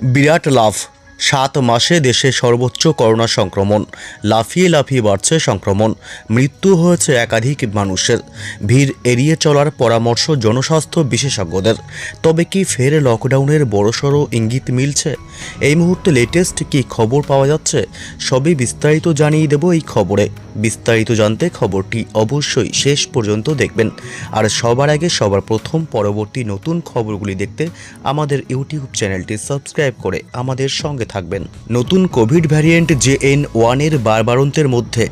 বিরাট লাভ। সাত মাসে দেশে সর্বোচ্চ করোনা সংক্রমণ। লাফিয়ে লাফিয়ে বাড়ছে সংক্রমণ। মৃত্যু হয়েছে একাধিক মানুষের। ভিড় এড়িয়ে চলার পরামর্শ জনস্বাস্থ্য বিশেষজ্ঞদের। তবে কি ফের লকডাউনের বড়সড় ইঙ্গিত মিলছে? এই মুহূর্তে লেটেস্ট কি খবর পাওয়া যাচ্ছে? সবই বিস্তারিত জানিয়ে দেব এই খবরে। বিস্তারিত জানতে খবরটি অবশ্যই শেষ পর্যন্ত দেখবেন। আর সবার আগে সবার প্রথম পরবর্তী নতুন খবরগুলি দেখতে আমাদের ইউটিউব চ্যানেলটি সাবস্ক্রাইব করে আমাদের সঙ্গে থাকবেন। নতুন কোভিড ভ্যারিয়েন্ট জে এন ওয়ানের বারবারন্তের মধ্যে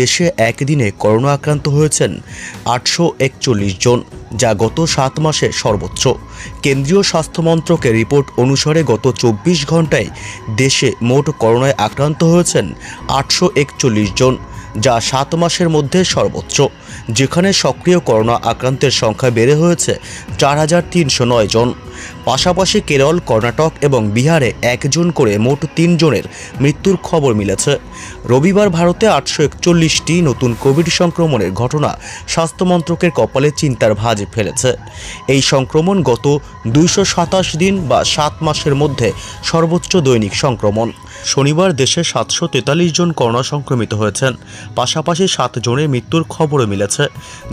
দেশে একদিনে করোনা আক্রান্ত হয়েছেন আটশো একচল্লিশ জন, যা গত সাত মাসে সর্বোচ্চ। কেন্দ্রীয় স্বাস্থ্যমন্ত্রকের রিপোর্ট অনুসারে গত চব্বিশ ঘন্টায় দেশে মোট করোনায় আক্রান্ত হয়েছেন আটশো একচল্লিশ জন, যা সাত মাসের মধ্যে সর্বোচ্চ। যেখানে সক্রিয় করোনা আক্রান্তের সংখ্যা বেড়ে হয়েছে চার হাজার তিনশো নয় জন। পাশাপাশি কেরল, কর্ণাটক এবং বিহারে একজন করে মোট তিনজনের মৃত্যুর খবর মিলেছে। রবিবার ভারতে আটশো একচল্লিশটি নতুন কোভিড সংক্রমণের ঘটনা স্বাস্থ্য মন্ত্রকের কপালে চিন্তার ভাঁজ ফেলেছে। এই সংক্রমণ গত দুইশো সাতাশ দিন বা সাত মাসের মধ্যে সর্বোচ্চ দৈনিক সংক্রমণ। শনিবার দেশে সাতশো তেতাল্লিশ জন করোনা সংক্রমিত হয়েছেন। পাশাপাশি সাত জনের মৃত্যুর খবরও মিলেছে।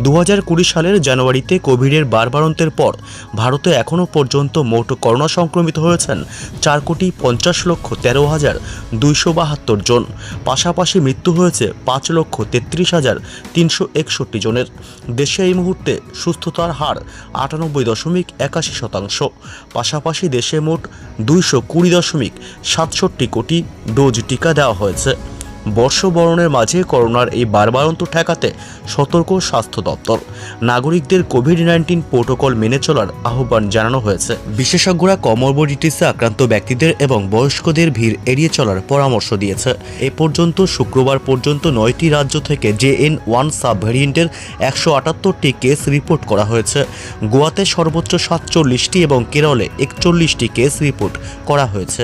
দু হাজার কুড়ি সালের জানুয়ারিতে কোভিডের বারবারন্তের পর ভারতে এখনও পর্যন্ত মোট করোনা সংক্রমিত হয়েছেন চার কোটি পঞ্চাশ লক্ষ তেরো হাজার দুইশো বাহাত্তর জন। পাশাপাশি মৃত্যু হয়েছে পাঁচ লক্ষ তেত্রিশ হাজার তিনশো একষট্টি জনের। দেশে এই মুহূর্তে সুস্থতার হার আটানব্বই দশমিক একাশি শতাংশ। পাশাপাশি দেশে মোট দুইশো কুড়ি দশমিক সাতষট্টি কোটি ডোজ টিকা দেওয়া হয়েছে। বর্ষবরণের মাঝে করোনার এই বারবারন্ত ঠেকাতে সতর্ক স্বাস্থ্য দপ্তর। নাগরিকদের কোভিড নাইন্টিন প্রোটোকল মেনে চলার আহ্বান জানানো হয়েছে। বিশেষজ্ঞরা কমরবডিটিসে আক্রান্ত ব্যক্তিদের এবং বয়স্কদের ভিড় এড়িয়ে চলার পরামর্শ দিয়েছে। এ পর্যন্ত শুক্রবার পর্যন্ত নয়টি রাজ্য থেকে জে এন ওয়ান সাব ভ্যারিয়েন্টের একশো আটাত্তরটি কেস রিপোর্ট করা হয়েছে। গোয়াতে সর্বোচ্চ সাতচল্লিশটি এবং কেরলে একচল্লিশটি কেস রিপোর্ট করা হয়েছে।